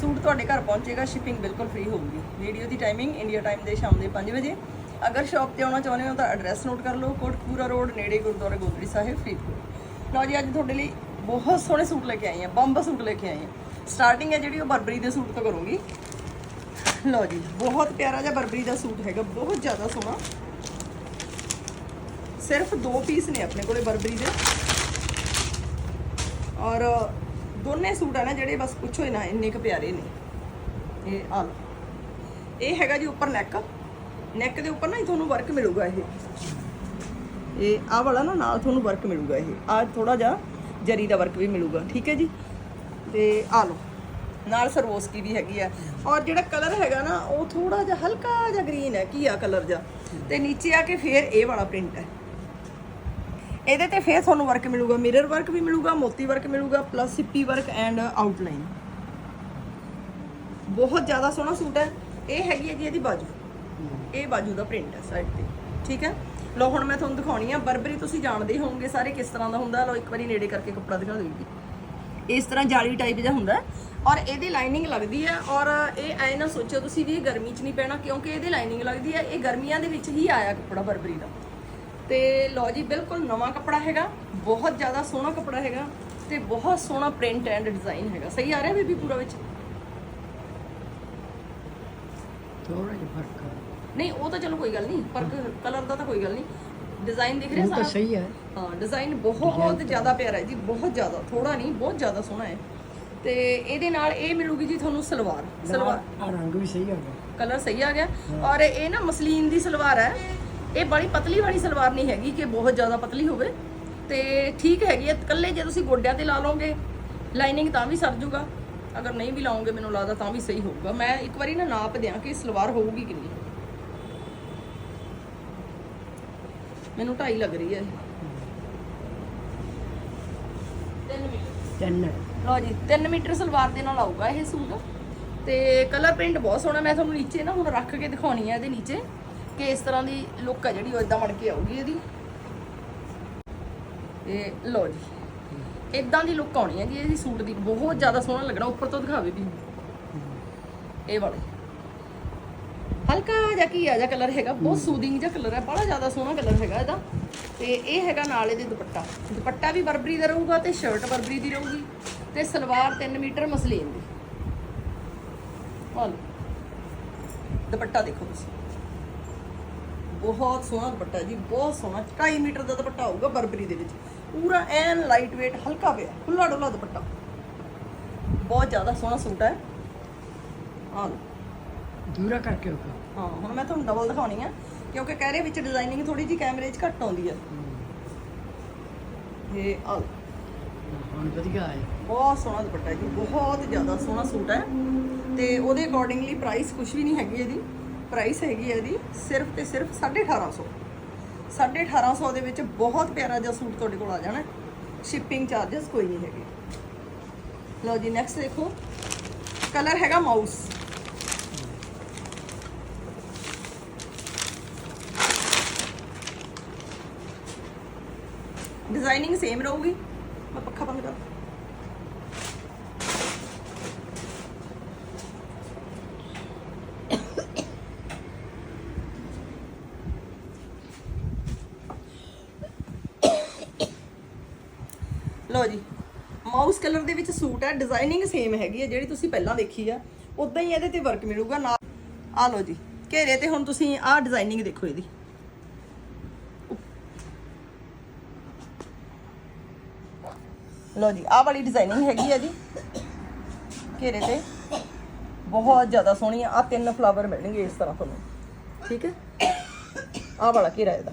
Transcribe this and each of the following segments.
Suit ਤੁਹਾਡੇ ਘਰ ਪਹੁੰਚੇਗਾ ਸ਼ਿਪਿੰਗ ਬਿਲਕੁਲ ਫ੍ਰੀ ਹੋਊਗੀ। ਵੀਡੀਓ ਦੀ ਟਾਈਮਿੰਗ ਇੰਡੀਆ ਟਾਈਮ ਦੇ ਸ਼ਾਮ ਦੇ 5 ਵਜੇ। ਅਗਰ ਸ਼ਾਪ ਤੇ ਆਉਣਾ ਚਾਹੁੰਦੇ ਹੋ ਤਾਂ ਐਡਰੈਸ ਨੋਟ ਕਰ ਲਓ, ਕੋਟਕਪੂਰਾ ਰੋਡ ਨੇੜੇ ਗੁਰਦੁਆਰਾ ਗੋਬਰੀ ਸਾਹਿਬ, ਫਰੀਦਕੋਟ। ਲਓ ਜੀ, ਅੱਜ ਤੁਹਾਡੇ ਲਈ ਬਹੁਤ ਸੋਹਣੇ ਸੂਟ ਲੈ ਕੇ ਆਈ ਹਾਂ, ਬੰਬ ਸੂਟ ਲੈ ਕੇ ਆਈ ਹਾਂ। ਸਟਾਰਟਿੰਗ ਹੈ ਜਿਹੜੀ, ਉਹ ਬਰਬਰੀ ਦੇ ਸੂਟ ਤੋਂ ਕਰੂੰਗੀ। ਲਓ ਜੀ, ਬਹੁਤ ਪਿਆਰਾ ਜਿਹਾ ਬਰਬਰੀ ਦਾ ਸੂਟ ਹੈਗਾ, ਬਹੁਤ ਜ਼ਿਆਦਾ ਸੋਹਣਾ। ਸਿਰਫ ਦੋ ਪੀਸ ਨੇ ਆਪਣੇ ਕੋਲੇ ਬਰਬਰੀ ਦੇ। ਔਰ ਦੋਨੇ ਸੂਟ ਆ ਨਾ ਜਿਹੜੇ ਬਸ ਪੁੱਛੋ ਹੀ ਨਾ ਇੰਨੇ ਕੁ ਪਿਆਰੇ ਨੇ। ਇਹ ਆ ਲਓ। ਇਹ ਹੈਗਾ ਜੀ ਉੱਪਰ ਨੈਕ ਨੈਕ ਦੇ ਉੱਪਰ ਨਾ ਤੁਹਾਨੂੰ ਵਰਕ ਮਿਲੂਗਾ ਇਹ। ਇਹ ਆਹ ਵਾਲਾ ਨਾ, ਨਾਲ ਤੁਹਾਨੂੰ ਵਰਕ ਮਿਲੂਗਾ ਇਹ। ਆ ਥੋੜਾ ਜਿਹਾ ਜਰੀ ਦਾ ਵਰਕ ਵੀ ਮਿਲੂਗਾ, ਠੀਕ ਹੈ ਜੀ? ਤੇ ਆ ਲਓ। ਨਾਲ ਸਰਵੋਸਕੀ ਵੀ ਹੈਗੀ ਆ। ਔਰ ਜਿਹੜਾ ਕਲਰ ਹੈਗਾ ਨਾ, ਉਹ ਥੋੜਾ ਜਿਹਾ ਹਲਕਾ ਜਿਹਾ ਗ੍ਰੀਨ ਹੈ। ਕੀ ਆ ਕਲਰ ਜਿਹਾ? ਤੇ ਨੀਚੇ ਆ ਕੇ ਫੇਰ ਇਹ ਵਾਲਾ ਪ੍ਰਿੰਟ ਹੈ। ਇਹਦੇ ਤੇ ਫੇਰ ਤੁਹਾਨੂੰ ਵਰਕ ਮਿਲੂਗਾ ਮਿਰਰ ਵਰਕ ਵੀ ਮਿਲੂਗਾ, ਮੋਤੀ ਵਰਕ ਮਿਲੂਗਾ ਪਲੱਸ ਸਿੱਪੀ ਵਰਕ ਐਂਡ ਆਊਟਲਾਈਨ ਬਹੁਤ ਜ਼ਿਆਦਾ ਸੋਹਣਾ ਸੂਟ ਹੈ। ਇਹ ਹੈਗੀ ਹੈ ਜੀ ਇਹਦੀ ਬਾਜੂ। ਇਹ ਬਾਜੂ ਦਾ ਪ੍ਰਿੰਟ ਹੈ ਸਾਈਡ ਤੇ। ਠੀਕ ਹੈ? ਲੋ ਹੁਣ ਮੈਂ ਤੁਹਾਨੂੰ ਦਿਖਾਉਣੀ ਆ। ਬਰਬਰੀ ਤੁਸੀਂ ਜਾਣਦੇ ਹੀ ਹੋਵੋਗੇ, ਸਾਰੇ ਕਿਸ ਤਰ੍ਹਾਂ ਦਾ ਹੁੰਦਾ। ਲੋ ਇੱਕ ਵਾਰੀ ਨੇੜੇ ਕਰਕੇ ਕੱਪੜਾ ਦਿਖਾ ਦਿਓ ਇਸ ਤਰ੍ਹਾਂ ਜਾਲੀ ਟਾਈਪ ਜਿਹਾ ਹੁੰਦਾ ਔਰ ਇਹਦੀ ਲਾਈਨਿੰਗ ਲੱਗਦੀ ਹੈ। ਔਰ ਇਹ ਐ ਨਾ ਸੋਚੋ ਤੁਸੀਂ ਵੀ ਇਹ ਗਰਮੀ 'ਚ ਨਹੀਂ ਪੈਣਾ, ਕਿਉਂਕਿ ਇਹਦੀ ਲਾਈਨਿੰਗ ਲੱਗਦੀ ਹੈ। ਇਹ ਗਰਮੀਆਂ ਦੇ ਵਿੱਚ ਹੀ ਆਇਆ ਕੱਪੜਾ ਬਰਬਰੀ ਦਾ। ਤੇ ਲਓ ਜੀ ਬਿਲਕੁਲ ਨਵਾਂ ਕੱਪੜਾ ਹੈਗਾ ਬਹੁਤ ਜ਼ਿਆਦਾ ਸੋਹਣਾ ਕੱਪੜਾ ਹੈਗਾ ਤੇ ਬਹੁਤ ਸੋਹਣਾ ਪ੍ਰਿੰਟ ਐਂਡ ਡਿਜ਼ਾਈਨ ਹੈਗਾ। ਸਹੀ ਆ ਰਿਹਾ ਬੀਬੀ ਪੂਰਾ ਵਿੱਚ? ਥੋੜਾ ਜਿਹਾ ਫ਼ਰਕ ਨਹੀਂ ਉਹ ਤਾਂ ਚਲੋ ਕੋਈ ਗੱਲ ਨਹੀਂ ਪਰ ਕਲਰ ਦਾ ਤਾਂ ਕੋਈ ਗੱਲ ਨਹੀਂ। ਡਿਜ਼ਾਈਨ ਦਿਖ ਰਿਹਾ ਸਾਰਾ? ਸਹੀ ਹੈ ਹਾਂ ਡਿਜ਼ਾਈਨ ਬਹੁਤ ਜ਼ਿਆਦਾ ਪਿਆਰਾ ਹੈ ਜੀ ਬਹੁਤ ਜ਼ਿਆਦਾ ਥੋੜਾ ਨਹੀਂ ਬਹੁਤ ਜ਼ਿਆਦਾ ਸੋਹਣਾ ਹੈ। ਤੇ ਇਹਦੇ ਨਾਲ ਇਹ ਮਿਲੂਗੀ ਜੀ ਤੁਹਾਨੂੰ ਸਲਵਾਰ ਸਲਵਾਰ। ਰੰਗ ਵੀ ਸਹੀ ਆ ਗਿਆ। ਕਲਰ ਸਹੀ ਆ ਗਿਆ। ਔਰ ਇਹ ਨਾ ਮਸਲੀਨ ਦੀ ਸਲਵਾਰ ਹੈ। ਇਹ ਬੜੀ ਪਤਲੀ ਵਾਲੀ ਸਲਵਾਰ ਨਹੀਂ ਹੈਗੀ ਕਿ ਬਹੁਤ ਜ਼ਿਆਦਾ ਪਤਲੀ ਹੋਵੇ। ਤੇ ਠੀਕ ਹੈਗੀ ਹੈ ਇਕੱਲੇ ਜੇ ਤੁਸੀਂ ਗੋਡਿਆਂ ਤੇ ਲਾ ਲਓਗੇ ਲਾਈਨਿੰਗ ਤਾਂ ਵੀ ਸਰ ਜੂਗਾ। ਅਗਰ ਨਹੀਂ ਵੀ ਲਾਓਗੇ ਮੈਨੂੰ ਲੱਗਦਾ ਤਾਂ ਵੀ ਸਹੀ ਹੋਊਗਾ। ਮੈਂ ਇੱਕ ਵਾਰੀ ਨਾ ਨਾਪ ਦਿਆਂ ਕਿ ਸਲਵਾਰ ਹੋਊਗੀ ਕਿੰਨੀ ਮੈਨੂੰ ਢਾਈ ਲੱਗ ਰਹੀ ਹੈ ਇਹ। 3 ਮੀਟਰ। ਤਿੰਨ। ਲਓ ਜੀ 3 ਮੀਟਰ ਸਲਵਾਰ ਦੇ ਨਾਲ ਆਊਗਾ ਇਹ ਸੂਟ। ਤੇ ਕਲਰ ਪ੍ਰਿੰਟ ਬਹੁਤ ਸੋਹਣਾ ਮੈਂ ਤੁਹਾਨੂੰ ਨੀਚੇ ਨਾ ਹੁਣ ਰੱਖ ਕੇ ਦਿਖਾਉਣੀ ਹੈ ਇਹਦੇ ਨੀਚੇ। ਕਿ ਇਸ ਤਰ੍ਹਾਂ ਦੀ ਲੁੱਕ ਹੈ ਜਿਹੜੀ ਉਹ ਇਦਾਂ ਬਣ ਕੇ ਆਊਗੀ ਇਹਦੀ। ਤੇ ਲਓ ਜੀ ਇਦਾਂ ਦੀ ਲੁੱਕ ਆਉਣੀ ਹੈ ਜੀ ਇਹਦੀ ਸੂਟ ਦੀ ਬਹੁਤ ਜ਼ਿਆਦਾ ਸੋਹਣਾ ਲੱਗਣਾ, ਉੱਪਰ ਤੋਂ ਦਿਖਾਵੇ ਵੀ। ਇਹ ਵਾਲੇ। ਹਲਕਾ ਜਿਹਾ ਕੀ ਆ, ਜਿਹਾ ਕਲਰ ਹੈਗਾ, ਬਹੁਤ ਸੂਦਿੰਗ ਜਿਹਾ ਕਲਰ ਹੈ ਬੜਾ ਜ਼ਿਆਦਾ ਸੋਹਣਾ ਕਲਰ ਹੈਗਾ ਇਹਦਾ। ਤੇ ਇਹ ਹੈਗਾ ਨਾਲ ਇਹਦੇ ਦੁਪੱਟਾ। ਦੁਪੱਟਾ ਵੀ ਬਰਬਰੀ ਦਾ ਰਹੂਗਾ ਤੇ ਸ਼ਰਟ ਬਰਬਰੀ ਦੀ ਰਹੂਗੀ ਤੇ ਸਲਵਾਰ 3 ਮੀਟਰ ਮਸਲੀਨ ਦੀ। ਆਹ ਦੁਪੱਟਾ ਦੇਖੋ ਤੁਸੀਂ। ਬਹੁਤ ਸੋਹਣਾ ਦੁਪੱਟਾ ਜੀ ਬਹੁਤ ਸੋਹਣਾ 2.5 ਮੀਟਰ ਦਾ ਦੁਪੱਟਾ ਹੋਊਗਾ ਬਰਬਰੀ ਦੇ ਵਿੱਚ। ਪੂਰਾ ਐਨ ਲਾਈਟ weight ਹਲਕਾ ਪਿਆ ਖੁੱਲਾ ਡੁੱਲਾ ਦੁਪੱਟਾ। ਬਹੁਤ ਜ਼ਿਆਦਾ ਸੋਹਣਾ ਸੂਟ ਹੈ। ਲਓ। ਦੂਰਾ ਕਰਕੇ ਉਹ ਹਾਂ ਹੁਣ ਮੈਂ ਤੁਹਾਨੂੰ ਡਬਲ ਦਿਖਾਉਣੀ ਆ ਕਿਉਂਕਿ ਕਹਿਰੇ ਵਿੱਚ ਡਿਜ਼ਾਈਨਿੰਗ ਥੋੜੀ ਜੀ ਕੈਮਰੇ 'ਚ ਘੱਟ ਆਉਂਦੀ ਹੈ। ਇਹ ਆ ਹੁਣ ਵਧੀਆ ਆਏ ਬਹੁਤ ਸੋਹਣਾ ਦੁਪੱਟਾ ਜੀ ਬਹੁਤ ਜ਼ਿਆਦਾ ਸੋਹਣਾ ਸੂਟ ਹੈ। ਤੇ ਉਹਦੇ ਅਕੋਰਡਿੰਗਲੀ ਪ੍ਰਾਈਸ ਕੁਝ ਵੀ ਨਹੀਂ ਹੈਗੀ ਇਹਦੀ। ਪ੍ਰਾਈਸ ਹੈਗੀ ਹੈ ਇਹਦੀ, ਸਿਰਫ ਤੇ ਸਿਰਫ 1850 1850 ਦੇ ਵਿੱਚ ਬਹੁਤ ਪਿਆਰਾ ਜਿਹਾ ਸੂਟ ਤੁਹਾਡੇ ਕੋਲ ਆ ਜਾਣਾ। ਸ਼ਿਪਿੰਗ ਚਾਰजेस ਕੋਈ ਨਹੀਂ ਹੈਗੇ। ਲਓ ਜੀ ਨੈਕਸਟ ਦੇਖੋ। ਕਲਰ ਹੈਗਾ ਮਾਊਸ ਡਿਜ਼ਾਈਨਿੰਗ ਸੇਮ ਰਹੂਗੀ। ਮੈਂ ਪੱਖਾ ਬੰਦ ਕਰ ਲਓ ਜੀ ਮਾਊਸ ਕਲਰ ਦੇ ਵਿੱਚ ਸੂਟ ਹੈ ਡਿਜ਼ਾਈਨਿੰਗ ਸੇਮ ਹੈਗੀ ਹੈ ਜਿਹੜੀ ਤੁਸੀਂ ਪਹਿਲਾਂ ਦੇਖੀ ਆ। ਉਦਾਂ ਹੀ ਇਹਦੇ ਤੇ ਵਰਕ ਮਿਲੂਗਾ ਨਾਲ। ਆ ਲਓ ਜੀ, ਘੇਰੇ ਤੇ ਹੁਣ ਤੁਸੀਂ ਆਹ ਡਿਜ਼ਾਈਨਿੰਗ ਦੇਖੋ ਇਹਦੀ। ਲਓ ਜੀ, ਆਹ ਵਾਲੀ ਡਿਜ਼ਾਈਨਿੰਗ ਹੈਗੀ ਆ ਜੀ। ਘੇਰੇ ਤੇ। ਬਹੁਤ ਜ਼ਿਆਦਾ ਸੋਹਣੀ ਆ, ਆਹ ਤਿੰਨ ਫਲਾਵਰ ਮਿਲਣਗੇ ਇਸ ਤਰ੍ਹਾਂ ਤੁਹਾਨੂੰ। ਠੀਕ ਹੈ? ਆਹ ਵਾਲਾ ਘੇਰਾ ਇਹਦਾ।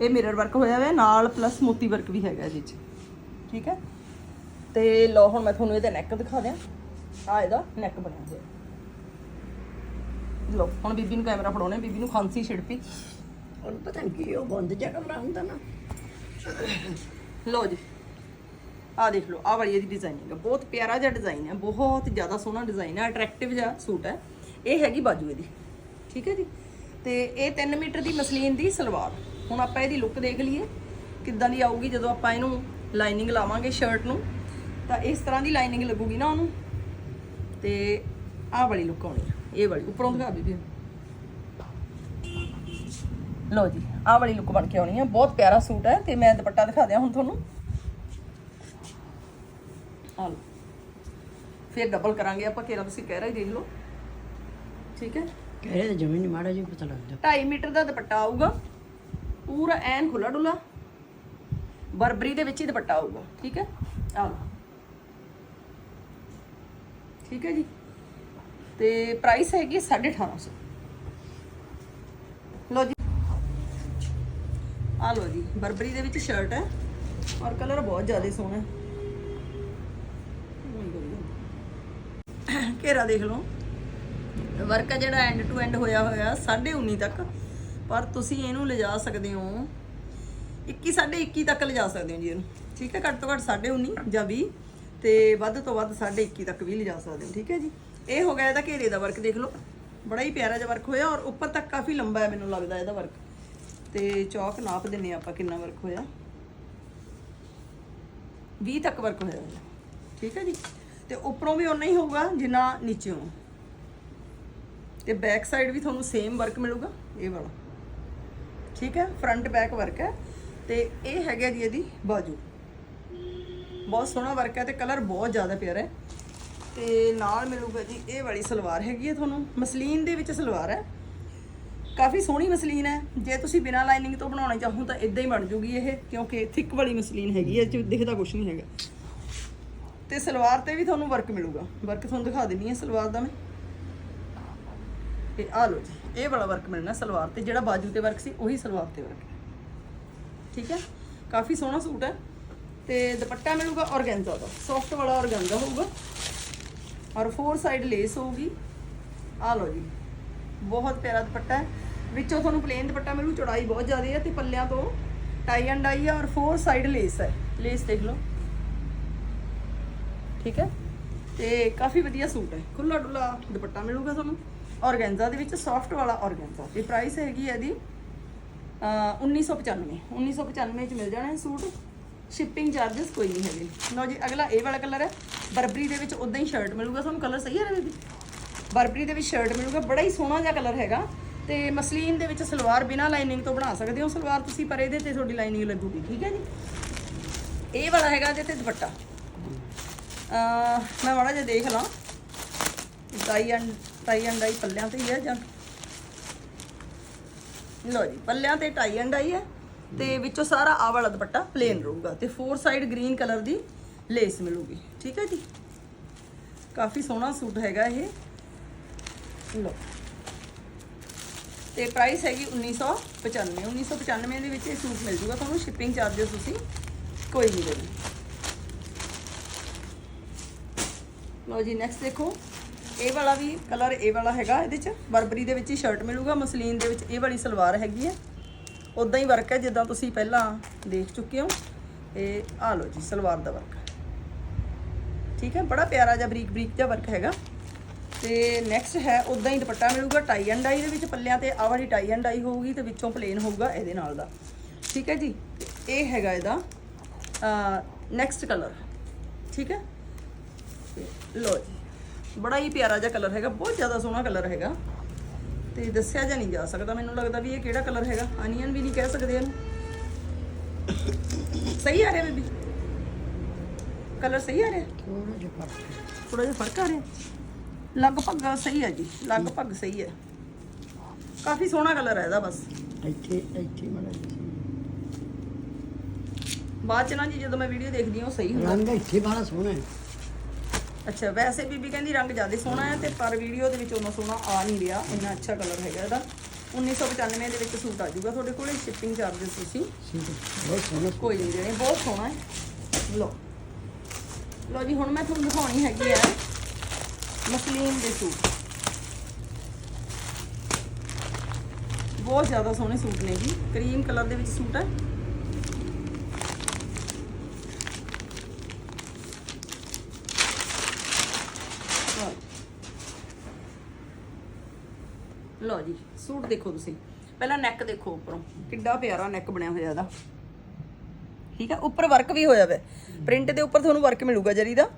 ਇਹ ਮਿਰਰ ਵਰਕ ਹੋਇਆ ਹੋਇਆ ਨਾਲ ਪਲੱਸ ਮੋਤੀ ਵਰਕ ਵੀ ਹੈਗਾ ਇਹਦੇ ਵਿੱਚ। ਠੀਕ ਹੈ? ਤੇ ਲਓ ਹੁਣ ਮੈਂ ਤੁਹਾਨੂੰ ਇਹਦਾ ਨੈਕ ਦਿਖਾ ਦਿਆਂ। ਆ ਇਹਦਾ ਨੈਕ ਬਣਿਆ ਹੋਇਆ। ਲੋ ਹੁਣ ਬੀਬੀ ਨੂੰ ਕੈਮਰਾ ਫੜਾਉਣੇ ਬੀਬੀ ਨੂੰ ਖਾਂਸੀ ਛਿੜਪੀ। ਉਹਨੂੰ ਪਤਾ ਨਹੀਂ ਕੀ ਉਹ ਬੰਦ ਜਿਹਾ ਕਮਰਾ ਹੁੰਦਾ ਨਾ। ਲੋ ਜੀ। ਆ ਦੇਖ ਲਓ ਆ ਵਾਲੀ ਇਹਦੀ ਡਿਜ਼ਾਈਨਿੰਗ ਹੈ ਬਹੁਤ ਪਿਆਰਾ ਜਿਹਾ ਡਿਜ਼ਾਈਨ ਹੈ ਬਹੁਤ ਜ਼ਿਆਦਾ ਸੋਹਣਾ ਡਿਜ਼ਾਈਨ ਹੈ ਅਟਰੈਕਟਿਵ ਜਿਹਾ ਸੂਟ ਹੈ। ਇਹ ਹੈਗੀ ਬਾਜੂ ਇਹਦੀ। ਠੀਕ ਹੈ ਜੀ? ਤੇ ਇਹ 3 ਮੀਟਰ ਦੀ ਮਸਲੀਨ ਦੀ ਸਲਵਾਰ। ਹੁਣ ਆਪਾਂ ਇਹਦੀ ਲੁੱਕ ਦੇਖ ਲਈਏ ਕਿੱਦਾਂ ਦੀ ਆਊਗੀ ਜਦੋਂ ਆਪਾਂ ਇਹਨੂੰ ਲਾਈਨਿੰਗ ਲਾਵਾਂਗੇ ਸ਼ਰਟ ਨੂੰ ਤਾਂ ਇਸ ਤਰ੍ਹਾਂ ਦੀ ਲਾਈਨਿੰਗ ਲੱਗੂਗੀ ਨਾ ਉਹਨੂੰ। ਤੇ ਆਹ ਵਾਲੀ ਲੁੱਕ ਆਉਣੀ ਹੈ ਇਹ ਵਾਲੀ ਉੱਪਰੋਂ ਦਿਖਾ ਬੀਬੀ ਲੋ ਜੀ ਆਹ ਵਾਲੀ ਲੁੱਕ ਬਣ ਕੇ ਆਉਣੀ ਹੈ ਬਹੁਤ ਪਿਆਰਾ ਸੂਟ ਹੈ ਤੇ ਮੈਂ ਦੁਪੱਟਾ ਦਿਖਾ ਦਿਆਂ ਹੁਣ ਤੁਹਾਨੂੰ। ਆ ਲਓ। ਫਿਰ ਡਬਲ ਕਰਾਂਗੇ ਆਪਾਂ ਕਿਹੜਾ ਤੁਸੀਂ ਕਹਿ ਰਹੇ ਦੇਖ ਲਓ। ਠੀਕ ਹੈ? ਕਹਿ ਰਹੇ ਤਾਂ ਜਮੀ ਨਹੀਂ ਮਾੜਾ ਜਿਹਾ ਪਤਾ ਲੱਗਦਾ 2.5 ਮੀਟਰ ਦਾ ਦੁਪੱਟਾ ਆਊਗਾ। ਪੂਰਾ ਐਨ ਖੁੱਲਾ ਡੁੱਲਾ ਬਰਬਰੀ ਦੇ ਵਿੱਚ ਹੀ ਦੁਪੱਟਾ ਆਊਗਾ ਠੀਕ ਹੈ? ਆ ਠੀਕ ਹੈ ਜੀ? ਤੇ ਪ੍ਰਾਈਸ ਹੈਗੀ 1850 ਲਓ ਜੀ। ਆ ਲਓ ਜੀ, ਬਰਬਰੀ ਦੇ ਵਿੱਚ ਸ਼ਰਟ ਹੈ ਔਰ ਕਲਰ ਬਹੁਤ ਜ਼ਿਆਦਾ ਸੋਹਣਾ ਹੈ। ਘੇਰਾ ਦੇਖ ਲਓ। ਵਰਕ ਜਿਹੜਾ ਐਂਡ ਟੂ ਐਂਡ ਹੋਇਆ ਹੋਇਆ 19.5 ਤੱਕ। ਪਰ ਤੁਸੀਂ ਇਹਨੂੰ ਲਿਜਾ ਸਕਦੇ ਹੋ। 21 21 ਤੱਕ ਲਿਜਾ ਸਕਦੇ ਹੋ ਜੀ ਇਹਨੂੰ। ਠੀਕ ਹੈ, ਘੱਟ ਤੋਂ ਘੱਟ 19.5 ਜਾਂ 20 ਤੇ ਵੱਧ ਤੋਂ ਵੱਧ 21 ਤੱਕ ਵੀ ਲਿਜਾ ਸਕਦੇ ਹੋ। ਠੀਕ ਹੈ ਜੀ। ਇਹ ਹੋ ਗਿਆ ਇਹਦਾ ਘੇਰੇ ਦਾ ਵਰਕ, ਦੇਖ ਲਓ। ਬੜਾ ਹੀ ਪਿਆਰਾ ਜਿਹਾ ਵਰਕ ਹੋਇਆ ਔਰ ਉੱਪਰ ਤੱਕ ਕਾਫੀ ਲੰਬਾ ਹੈ ਮੈਨੂੰ ਲੱਗਦਾ ਇਹਦਾ ਵਰਕ। ਤੇ ਚੌਕ ਨਾਪ ਦਿੰਨੇ ਆਪਾਂ ਕਿੰਨਾ ਵਰਕ ਹੋਇਆ। 20 ਤੱਕ ਵਰਕ ਹੋਇਆ ਹੋਇਆ ਠੀਕ ਹੈ ਜੀ। ਤੇ ਉੱਪਰੋਂ ਵੀ ਉਨਾ ਹੀ ਹੋਊਗਾ, ਜਿੰਨਾ ਨੀਚੇੋਂ। ਤੇ ਬੈਕ ਸਾਈਡ ਵੀ ਤੁਹਾਨੂੰ ਸੇਮ ਵਰਕ ਮਿਲੂਗਾ, ਇਹ ਵਾਲਾ। ਠੀਕ ਹੈ ਫਰੰਟ ਬੈਕ ਵਰਕ ਹੈ ਤੇ ਇਹ ਹੈਗਾ ਜੀ ਇਹਦੀ ਬਾਜੂ। ਬਹੁਤ ਸੋਹਣਾ ਵਰਕ ਹੈ ਤੇ ਕਲਰ ਬਹੁਤ ਜ਼ਿਆਦਾ ਪਿਆਰਾ ਹੈ। ਤੇ ਨਾਲ ਮਿਲੂਗਾ ਜੀ ਇਹ ਵਾਲੀ ਸਲਵਾਰ ਹੈਗੀ ਹੈ ਤੁਹਾਨੂੰ, ਮਸਲੀਨ ਦੇ ਵਿੱਚ ਸਲਵਾਰ ਹੈ। ਕਾਫੀ ਸੋਹਣੀ ਮਸਲੀਨ ਹੈ। ਜੇ ਤੁਸੀਂ ਬਿਨਾਂ ਲਾਈਨਿੰਗ ਤੋਂ ਬਣਾਉਣਾ ਚਾਹੋ ਤਾਂ ਇਦਾਂ ਹੀ ਬਣ ਜੂਗੀ ਇਹ, ਕਿਉਂਕਿ ਥਿਕ ਵਾਲੀ ਮਸਲੀਨ ਹੈਗੀ ਹੈ, ਇਹ 'ਚ ਦਿਖਦਾ ਕੁਝ ਨਹੀਂ ਹੈਗਾ। ਤੇ ਸਲਵਾਰ ਤੇ ਵੀ ਤੁਹਾਨੂੰ ਵਰਕ ਮਿਲੂਗਾ। ਵਰਕ ਤੁਹਾਨੂੰ ਦਿਖਾ ਦਿੰਨੀ ਹੈ ਸਲਵਾਰ ਦਾ ਮੈਂ। ਤੇ ਆ ਲਓ ਜੀ, ਇਹ ਵਾਲਾ ਵਰਕ ਮਿਲਣਾ ਸਲਵਾਰ ਤੇ, ਜਿਹੜਾ ਬਾਜੂ ਤੇ ਵਰਕ ਸੀ, ਉਹੀ ਸਲਵਾਰ ਤੇ ਵਰਕ ਠੀਕ ਹੈ? ਕਾਫੀ ਸੋਹਣਾ ਸੂਟ ਹੈ ਤੇ ਦੁਪੱਟਾ ਮਿਲੂਗਾ ਔਰਗੈਂਜ਼ਾ ਦਾ ਸੌਫਟ ਵਾਲਾ ਔਰਗੈਂਜ਼ਾ ਹੋਊਗਾ। ਔਰ ਫੋਰ ਸਾਈਡ ਲੇਸ ਹੋਊਗੀ। ਆ ਲਓ ਜੀ, ਬਹੁਤ ਪਿਆਰਾ ਦੁਪੱਟਾ ਹੈ। ਵਿੱਚੋਂ ਤੁਹਾਨੂੰ ਪਲੇਨ ਦੁਪੱਟਾ ਮਿਲੂ, ਚੌੜਾਈ ਬਹੁਤ ਜ਼ਿਆਦਾ ਹੈ ਤੇ ਪੱਲਿਆਂ ਤੋਂ ਟਾਈ ਐਂਡ ਡਾਈ ਹੈ ਔਰ ਫੋਰ ਸਾਈਡ ਲੇਸ ਹੈ। ਲੇਸ ਦੇਖ ਲਓ। ਠੀਕ ਹੈ? ਤੇ ਕਾਫੀ ਵਧੀਆ ਸੂਟ ਹੈ। ਖੁੱਲਾ ਡੁੱਲਾ ਦੁਪੱਟਾ ਮਿਲੂਗਾ ਤੁਹਾਨੂੰ। ਔਰਗੈਂਜ਼ਾ ਦੇ ਵਿੱਚ ਸੌਫਟ ਵਾਲਾ ਔਰਗੈਂਜ਼ਾ। ਤੇ ਪ੍ਰਾਈਸ ਹੈਗੀ ਹੈ ਇਹਦੀ, ਅਹ 1995 1995 ਚ ਮਿਲ ਜਾਣਾ ਇਹ ਸੂਟ। ਸ਼ਿਪਿੰਗ ਚਾਰजेस ਕੋਈ ਨਹੀਂ ਹੈਗੇ। ਲਓ ਜੀ, ਅਗਲਾ ਇਹ ਵਾਲਾ ਕਲਰ ਹੈ। ਬਰਬਰੀ ਦੇ ਵਿੱਚ ਉਦਾਂ ਹੀ ਸ਼ਰਟ ਮਿਲੂਗਾ। ਤੁਹਾਨੂੰ ਕਲਰ ਸਹੀ ਹੈ ਨਾ ਬਰਬਰੀ ਦੇ ਵਿੱਚ ਸ਼ਰਟ ਮਿਲੂਗਾ। ਬੜਾ ਹੀ ਸੋਹਣਾ ਜਿਹਾ ਕਲਰ ਹੈਗਾ। ਤੇ ਮਸਲੀਨ ਦੇ ਵਿੱਚ ਸਲਵਾਰ ਬਿਨਾ ਲਾਈਨਿੰਗ ਤੋਂ ਬਣਾ ਸਕਦੇ ਹੋ ਸਲਵਾਰ ਤੁਸੀਂ, ਪਰ ਇਹਦੇ ਤੇ ਤੁਹਾਡੀ ਲਾਈਨਿੰਗ ਲੱਗੂਗੀ। ਠੀਕ ਹੈ ਜੀ? ਇਹ ਵਾਲਾ ਹੈਗਾ ਜਿਹਦੇ ਤੇ ਦੁਪੱਟਾ। ਮੈਂ ਮਾੜਾ ਜਿਹਾ ਦੇਖ ਲਾਂ। Tie and tie and I ਪੱਲਿਆਂ ਤੇ ਹੀ ਹੈ ਜਾਂ? ਲੋ ਜੀ ਪੱਲਿਆਂ ਤੇ ਟਾਈ ਐਂਡ ਆਈ ਹੈ ਤੇ ਵਿੱਚੋਂ ਸਾਰਾ ਆਹ ਵਾਲਾ ਦੁਪੱਟਾ ਪਲੇਨ ਰਹੂਗਾ ਤੇ ਫੋਰ ਸਾਈਡ ਗ੍ਰੀਨ ਕਲਰ ਦੀ ਲੇਸ ਮਿਲੂਗੀ ਠੀਕ ਹੈ ਜੀ? ਕਾਫੀ ਸੋਹਣਾ ਸੂਟ ਹੈਗਾ ਇਹ। ਲੋ ਤੇ ਪ੍ਰਾਈਸ ਹੈਗੀ 1995 1995 ਦੇ ਵਿੱਚ ਇਹ ਸੂਟ ਮਿਲ ਜੂਗਾ ਤੁਹਾਨੂੰ ਸ਼ਿਪਿੰਗ ਚਾਰजेस ਤੁਸੀਂ ਕੋਈ ਨਹੀਂ ਦੇਣੀ। ਲਓ ਜੀ ਨੈਕਸਟ ਦੇਖੋ। ਇਹ ਵਾਲਾ ਵੀ ਕਲਰ ਇਹ ਵਾਲਾ ਹੈਗਾ ਇਹਦੇ ਚ। ਬਰਬਰੀ ਦੇ ਵਿੱਚ ਹੀ ਸ਼ਰਟ ਮਿਲੂਗਾ, ਮਸਲੀਨ ਦੇ ਵਿੱਚ ਇਹ ਵਾਲੀ ਸਲਵਾਰ ਹੈਗੀ ਹੈ। ਉਦਾਂ ਹੀ ਵਰਕ ਹੈ, ਜਿੱਦਾਂ ਤੁਸੀਂ ਪਹਿਲਾਂ ਦੇਖ ਚੁੱਕੇ ਹੋ। ਇਹ ਆ ਲਓ ਜੀ, ਸਲਵਾਰ ਦਾ ਵਰਕ ਠੀਕ ਹੈ, ਬੜਾ ਪਿਆਰਾ ਜਿਹਾ ਬਰੀਕ ਬਰੀਕ ਜਿਹਾ ਵਰਕ ਹੈਗਾ। ਤੇ ਨੈਕਸਟ ਹੈ ਉਦਾਂ ਹੀ ਦੁਪੱਟਾ ਮਿਲੂਗਾ ਟਾਈ ਐਂਡ ਡਾਈ ਦੇ ਵਿੱਚ ਪੱਲਿਆਂ ਤੇ। ਆਹ ਵਾਲੀ ਟਾਈ ਐਂਡ ਡਾਈ ਹੋਊਗੀ ਤੇ ਵਿੱਚੋਂ ਪਲੇਨ ਹੋਊਗਾ ਇਹਦੇ ਨਾਲ ਦਾ। ਠੀਕ ਹੈ ਜੀ, ਤੇ ਇਹ ਹੈਗਾ ਇਹਦਾ ਨੈਕਸਟ ਕਲਰ ਠੀਕ ਹੈ? ਤੇ ਲੋ ਜੀ। ਬੜਾ ਹੀ ਪਿਆਰਾ ਜਿਹਾ ਕਲਰ ਹੈਗਾ ਬਹੁਤ ਜ਼ਿਆਦਾ ਸੋਹਣਾ ਕਲਰ ਹੈਗਾ। ਤੇ ਦੱਸਿਆ ਜਾਂ ਨਹੀਂ ਜਾ ਸਕਦਾ ਮੈਨੂੰ ਲੱਗਦਾ ਵੀ ਇਹ ਕਿਹੜਾ ਕਲਰ ਹੈਗਾ। ਅਨੀਅਨ ਵੀ ਨਹੀਂ ਕਹਿ ਸਕਦੇ ਇਹਨੂੰ। ਸਹੀ ਆ ਰਿਹਾ ਬੀਬੀ? ਕਲਰ ਸਹੀ ਆ ਰਿਹਾ? ਥੋੜਾ ਜਿਹਾ ਫ਼ਰਕ ਥੋੜਾ ਜਿਹਾ ਫ਼ਰਕ ਆ ਰਿਹਾ? ਲਗਭਗ ਸਹੀ ਹੈ ਜੀ ਲਗਭਗ ਸਹੀ ਹੈ ਕਾਫੀ ਸੋਹਣਾ ਕਲਰ ਹੈ ਇਹਦਾ ਬਸ। ਇੱਥੇ ਇੱਥੇ ਮਾੜਾ ਬਾਅਦ ਚ ਨਾ ਜੀ ਜਦੋਂ ਮੈਂ ਵੀਡੀਓ ਦੇਖਦੀ ਹਾਂ ਉਹ ਸਹੀ ਹੁੰਦਾ। ਰੰਗ ਇੱਥੇ ਬੜਾ ਸੋਹਣਾ ਹੈ। ਅੱਛਾ ਵੈਸੇ ਬੀਬੀ ਕਹਿੰਦੀ ਰੰਗ ਜ਼ਿਆਦਾ ਸੋਹਣਾ ਹੈ ਤੇ ਪਰ ਵੀਡੀਓ ਦੇ ਵਿੱਚ ਉਹਨਾਂ ਸੋਹਣਾ ਆ ਨਹੀਂ ਰਿਹਾ ਇੰਨਾ ਅੱਛਾ ਕਲਰ ਹੈਗਾ ਇਹਦਾ। 1995 ਦੇ ਵਿੱਚ ਸੂਟ ਆ ਜਾਊਗਾ ਤੁਹਾਡੇ ਕੋਲੇ ਸ਼ਿਪਿੰਗ ਚਾਰजेस ਤੁਸੀਂ। ਬਹੁਤ ਸੋਹਣਾ ਕੋਈ ਨਹੀਂ ਦੇਣੇ ਬਹੁਤ ਸੋਹਣਾ ਹੈ। ਲੋ ਲੋ ਜੀ ਹੁਣ ਮੈਂ ਤੁਹਾਨੂੰ ਦਿਖਾਉਣੀ ਹੈਗੀ ਹੈ ਮਸਲੀਨ ਦੇ ਸੂਟ। ਬਹੁਤ ਜ਼ਿਆਦਾ ਸੋਹਣੇ ਸੂਟ ਨੇ ਜੀ। ਕਰੀਮ ਕਲਰ ਦੇ ਵਿੱਚ ਸੂਟ ਹੈ ਲਓ। ਲਓ ਜੀ, ਸੂਟ ਦੇਖੋ ਤੁਸੀਂ। ਪਹਿਲਾਂ ਨੈਕ ਦੇਖੋ ਉੱਪਰੋਂ। ਕਿੱਡਾ ਪਿਆਰਾ ਨੈਕ ਬਣਿਆ ਹੋਇਆ ਇਹਦਾ। ਠੀਕ ਹੈ ਉੱਪਰ ਵਰਕ ਵੀ ਹੋਇਆ ਹੋਇਆ ਪ੍ਰਿੰਟ ਦੇ ਉੱਪਰ ਤੁਹਾਨੂੰ ਵਰਕ ਮਿਲੂਗਾ ਜਰੀ ਦਾ।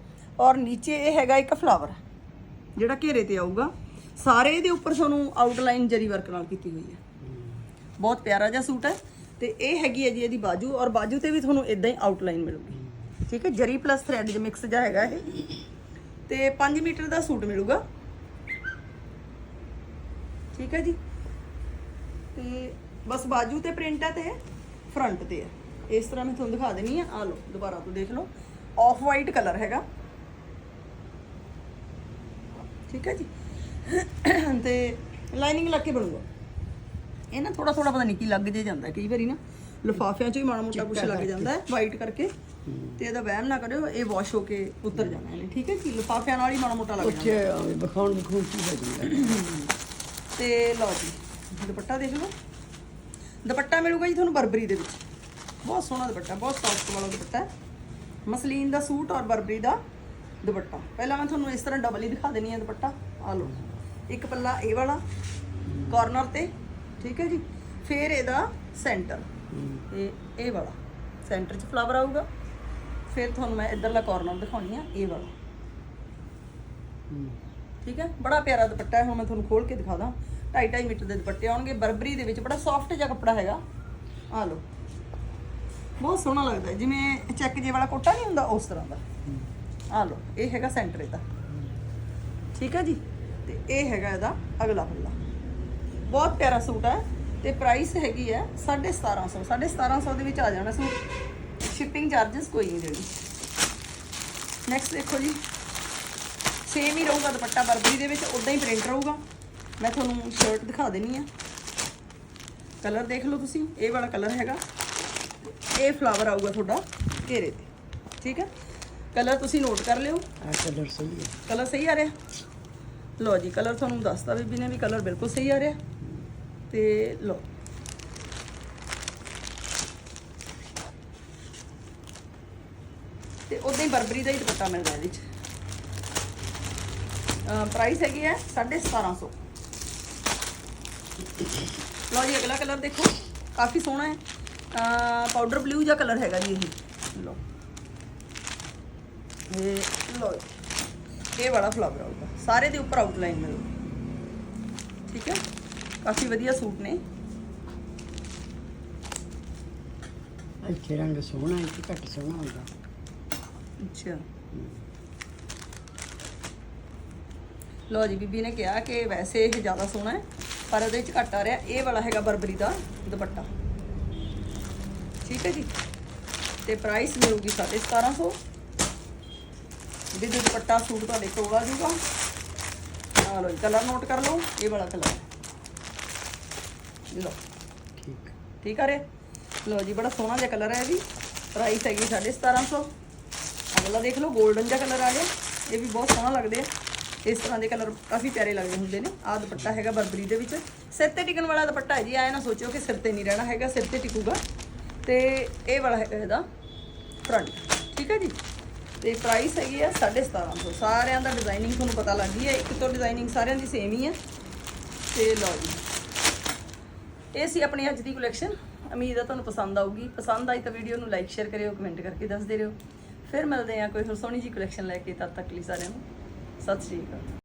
ਔਰ ਨੀਚੇ ਇਹ ਹੈਗਾ ਇੱਕ ਫਲਾਵਰ ਜਿਹੜਾ ਘੇਰੇ ਤੇ ਆਊਗਾ। ਸਾਰੇ ਇਹਦੇ ਉੱਪਰ ਤੁਹਾਨੂੰ ਆਊਟਲਾਈਨ ਜਰੀ ਵਰਕ ਨਾਲ ਕੀਤੀ ਹੋਈ ਹੈ ਬਹੁਤ ਪਿਆਰਾ ਜਿਹਾ ਸੂਟ ਹੈ ਤੇ ਇਹ ਹੈਗੀ ਹੈ ਜੀ ਇਹਦੀ ਬਾਜੂ, ਔਰ ਬਾਜੂ ਤੇ ਵੀ ਤੁਹਾਨੂੰ ਇਦਾਂ ਹੀ ਆਊਟਲਾਈਨ ਮਿਲੂਗੀ। ਠੀਕ ਹੈ ਜਰੀ ਪਲੱਸ ਥ੍ਰੈਡ ਦੇ ਮਿਕਸ ਜਿਹਾ ਹੈਗਾ ਇਹ। ਤੇ 5 ਮੀਟਰ ਦਾ ਸੂਟ ਮਿਲੂਗਾ। ਠੀਕ ਹੈ ਜੀ? ਤੇ ਬਸ ਬਾਜੂ ਤੇ ਪ੍ਰਿੰਟ ਹੈ ਤੇ ਫਰੰਟ ਤੇ ਹੈ ਇਸ ਤਰ੍ਹਾਂ ਮੈਂ ਤੁਹਾਨੂੰ ਦਿਖਾ ਦੇਣੀ ਆ। ਆ ਲਓ ਦੁਬਾਰਾ ਤੋਂ ਦੇਖ ਲਓ। ਆਫ ਵਾਈਟ ਕਲਰ ਹੈਗਾ। ਠੀਕ ਹੈ ਜੀ? ਤੇ ਲਾਈਨਿੰਗ ਲੱਗ ਕੇ ਬਣੂਗਾ। ਇਹ ਨਾ ਥੋੜਾ ਥੋੜਾ ਪਤਾ ਨਹੀਂ ਕੀ ਲੱਗ ਜੇ ਜਾਂਦਾ। ਕਈ ਵਾਰੀ ਨਾ ਲਿਫਾਫਿਆਂ 'ਚ ਵੀ ਮਾੜਾ ਮੋਟਾ ਕੁਝ ਲੱਗ ਜਾਂਦਾ ਹੈ ਵਾਈਟ ਕਰਕੇ। ਤੇ ਇਹਦਾ ਵਹਿਮ ਨਾ ਕਰਿਓ ਇਹ ਵਾਸ਼ ਹੋ ਕੇ ਉਤਰ ਜਾਣਾ ਇਹਨੇ। ਠੀਕ ਹੈ ਜੀ? ਲਿਫਾਫਿਆਂ ਨਾਲ ਹੀ ਮਾੜਾ ਮੋਟਾ ਲੱਗ ਜਾਂਦਾ। ਉੱਥੇ ਬਖਾਉਣ ਬਖੂਨ ਕੀ ਹੋ ਜਾਂਦਾ। ਤੇ ਲਓ ਜੀ, ਦੁਪੱਟਾ ਦੇਖ ਲਓ। ਦੁਪੱਟਾ ਮਿਲੂਗਾ ਜੀ ਤੁਹਾਨੂੰ ਬਰਬਰੀ ਦੇ ਵਿੱਚ। ਬਹੁਤ ਸੋਹਣਾ ਦੁਪੱਟਾ, ਬਹੁਤ ਸੌਫਟ ਵਾਲਾ ਦੁਪੱਟਾ ਹੈ। ਮਸਲੀਨ ਦਾ ਸੂਟ ਔਰ ਬਰਬਰੀ ਦਾ ਦੁਪੱਟਾ। ਪਹਿਲਾਂ ਮੈਂ ਤੁਹਾਨੂੰ ਇਸ ਤਰ੍ਹਾਂ ਡਬਲ ਹੀ ਦਿਖਾ ਦੇਣੀ ਹੈ ਦੁਪੱਟਾ। ਆ ਲਓ, ਇੱਕ ਪੱਲਾ ਇਹ ਵਾਲਾ ਕਾਰਨਰ ਤੇ, ਠੀਕ ਹੈ ਜੀ। ਫਿਰ ਇਹਦਾ ਸੈਂਟਰ ਇਹ ਇਹ ਵਾਲਾ। ਸੈਂਟਰ 'ਚ ਫਲਾਵਰ ਆਊਗਾ। ਫਿਰ ਤੁਹਾਨੂੰ ਮੈਂ ਇਧਰਲਾ ਕਾਰਨਰ ਦਿਖਾਉਣੀ ਆ, ਇਹ ਵਾਲਾ। ਠੀਕ ਹੈ? ਬੜਾ ਪਿਆਰਾ ਦੁਪੱਟਾ ਹੈ, ਹੁਣ ਮੈਂ ਤੁਹਾਨੂੰ ਖੋਲ ਕੇ ਦਿਖਾ ਦਾਂ। 2.5 ਮੀਟਰ ਦੇ ਦੁਪੱਟੇ ਆਉਣਗੇ। ਬਰਬਰੀ ਦੇ ਵਿੱਚ ਬੜਾ ਸੌਫਟ ਜਿਹਾ ਕੱਪੜਾ ਹੈਗਾ। ਆ ਲਓ। ਬਹੁਤ ਸੋਹਣਾ ਲੱਗਦਾ ਜਿਵੇਂ ਚੈੱਕ ਜੇ ਵਾਲਾ ਕੋਟਾ ਨਹੀਂ ਹੁੰਦਾ, ਉਸ ਤਰ੍ਹਾਂ ਦਾ। ਆ ਲਓ। ਇਹ ਹੈਗਾ ਸੈਂਟਰ ਇਹਦਾ। ਠੀਕ ਹੈ ਜੀ? ਤੇ ਇਹ ਹੈਗਾ ਇਹਦਾ ਅਗਲਾ ਪੱਲਾ। ਬਹੁਤ ਪਿਆਰਾ ਸੂਟ ਹੈ। ਤੇ ਪ੍ਰਾਈਸ ਹੈਗੀ ਹੈ 1750 1750 ਦੇ ਵਿੱਚ ਆ ਜਾਣਾ ਸੂਟ। ਸ਼ਿਪਿੰਗ ਚਾਰजेस ਕੋਈ ਨਹੀਂ ਦੇਣੀ। ਨੈਕਸਟ ਦੇਖੋ ਜੀ। ਸੇਮ ਹੀ ਰਹੂਗਾ ਦੁਪੱਟਾ ਬਰਬਰੀ ਦੇ ਵਿੱਚ ਉਦਾਂ ਹੀ ਪ੍ਰਿੰਟ ਰਹੂਗਾ। ਮੈਂ ਤੁਹਾਨੂੰ ਸ਼ਰਟ ਦਿਖਾ ਦੇਣੀ ਆ। ਕਲਰ ਦੇਖ ਲਓ ਤੁਸੀਂ ਇਹ ਵਾਲਾ ਕਲਰ ਹੈਗਾ। ਇਹ ਫਲਾਵਰ ਆਊਗਾ ਤੁਹਾਡਾ ਘੇਰੇ ਤੇ ਠੀਕ ਹੈ? ਕਲਰ ਤੁਸੀਂ ਨੋਟ ਕਰ ਲਿਓ। ਆ ਕਲਰ ਸਹੀ ਹੈ। ਕਲਰ ਸਹੀ ਆ ਰਿਹਾ? ਲਓ ਜੀ ਕਲਰ ਤੁਹਾਨੂੰ ਦੱਸਤਾ ਬੀਬੀ ਨੇ ਵੀ ਕਲਰ ਬਿਲਕੁਲ ਸਹੀ ਆ ਰਿਹਾ। ਤੇ ਲਓ। ਤੇ ਉਦਾਂ ਹੀ ਬਰਬਰੀ ਦਾ ਹੀ ਦੁਪੱਟਾ ਮਿਲਦਾ ਇਹਦੇ ਵਿੱਚ। ਪ੍ਰਾਈਸ ਹੈਗੀ ਹੈ 1750 ਲਓ ਜੀ ਅਗਲਾ ਕਲਰ ਦੇਖੋ। ਕਾਫੀ ਸੋਹਣਾ ਹੈ। ਪਾਊਡਰ ਬਲੂ ਜਿਹਾ ਕਲਰ ਹੈਗਾ ਜੀ ਇਹ। ਲਓ। ਇਹ ਲਓ ਜੀ। ਇਹ ਵਾਲਾ ਫਲਾਵਰ ਆਊਗਾ। ਸਾਰੇ ਦੇ ਉੱਪਰ ਆਊਟਲਾਈਨ ਮਿਲੂ। ਠੀਕ ਹੈ? ਕਾਫੀ ਵਧੀਆ ਸੂਟ ਨੇ। ਇੱਥੇ ਰੰਗ ਸੋਹਣਾ ਇੱਥੇ ਘੱਟ ਸੋਹਣਾ ਹੁੰਦਾ। ਅੱਛਾ। ਲੋ ਜੀ ਬੀਬੀ ਨੇ ਕਿਹਾ ਕਿ ਵੈਸੇ ਇਹ ਜ਼ਿਆਦਾ ਸੋਹਣਾ ਹੈ ਪਰ ਉਹਦੇ ਵਿੱਚ ਘੱਟ ਆ ਰਿਹਾ। ਇਹ ਵਾਲਾ ਹੈਗਾ ਬਰਬਰੀ ਦਾ ਦੁਪੱਟਾ। ਠੀਕ ਹੈ ਜੀ? ਤੇ ਪ੍ਰਾਈਸ ਮਿਲੂਗੀ 1750 ਵਿਦ ਦੁਪੱਟਾ ਸੂਟ ਤੁਹਾਡੇ ਕੋਲ ਆ ਜਾਊਗਾ। ਆ ਲਓ ਕਲਰ ਨੋਟ ਕਰ ਲਓ ਇਹ ਵਾਲਾ ਕਲਰ ਲਓ। ਠੀਕ। ਠੀਕ ਆ ਰਿਹਾ? ਲਓ ਜੀ ਬੜਾ ਸੋਹਣਾ ਜਿਹਾ ਕਲਰ ਹੈ ਇਹ ਵੀ। ਪ੍ਰਾਈਸ ਹੈਗੀ 1750 ਅਗਲਾ ਦੇਖ ਲਓ 골ਡਨ ਜਿਹਾ ਕਲਰ ਆ ਗਿਆ। ਇਹ ਵੀ ਬਹੁਤ ਸੋਹਣਾ ਲੱਗਦੇ ਆ। ਇਸ ਤਰ੍ਹਾਂ ਦੇ ਕਲਰ ਕਾਫੀ ਪਿਆਰੇ ਲੱਗਦੇ ਹੁੰਦੇ ਨੇ। ਆਹ ਦੁਪੱਟਾ ਹੈਗਾ ਬਰਬਰੀ ਦੇ ਵਿੱਚ। ਸਿਰ ਤੇ ਟਿਕਣ ਵਾਲਾ ਦੁਪੱਟਾ ਹੈ ਜੀ ਐ ਨਾ ਸੋਚਿਓ ਕਿ ਸਿਰ ਤੇ ਨਹੀਂ ਰਹਿਣਾ ਹੈਗਾ, ਸਿਰ ਤੇ ਟਿਕੂਗਾ। ਤੇ ਇਹ ਵਾਲਾ ਹੈਗਾ ਇਹਦਾ ਫਰੰਟ ਠੀਕ ਹੈ ਜੀ? ਤੇ ਪ੍ਰਾਈਸ ਹੈਗੀ ਆ 1750 ਸਾਰਿਆਂ ਦਾ ਡਿਜ਼ਾਈਨਿੰਗ ਤੁਹਾਨੂੰ ਪਤਾ ਲੱਗ ਗਈ ਹੈ, ਇੱਕ ਤੋਂ ਡਿਜ਼ਾਈਨਿੰਗ ਸਾਰਿਆਂ ਦੀ ਸੇਮ ਹੀ ਹੈ। ਤੇ ਲਓ ਜੀ। ਇਹ ਸੀ ਆਪਣੀ ਅੱਜ ਦੀ ਕਲੈਕਸ਼ਨ ਉਮੀਦ ਹੈ ਤੁਹਾਨੂੰ ਪਸੰਦ ਆਊਗੀ। ਪਸੰਦ ਆਈ ਤਾਂ ਵੀਡੀਓ ਨੂੰ ਲਾਈਕ ਸ਼ੇਅਰ ਕਰਿਓ ਕਮੈਂਟ ਕਰਕੇ ਦੱਸਦੇ ਰਹੋ। ਫਿਰ ਮਿਲਦੇ ਹਾਂ ਕੋਈ ਹੋਰ ਸੋਹਣੀ ਜੀ ਕਲੈਕਸ਼ਨ ਲੈ ਕੇ। ਤਦ ਤੱਕ ਲਈ ਸਾਰਿਆਂ ਨੂੰ। ਸਤਿ ਸ਼੍ਰੀ ਅਕਾਲ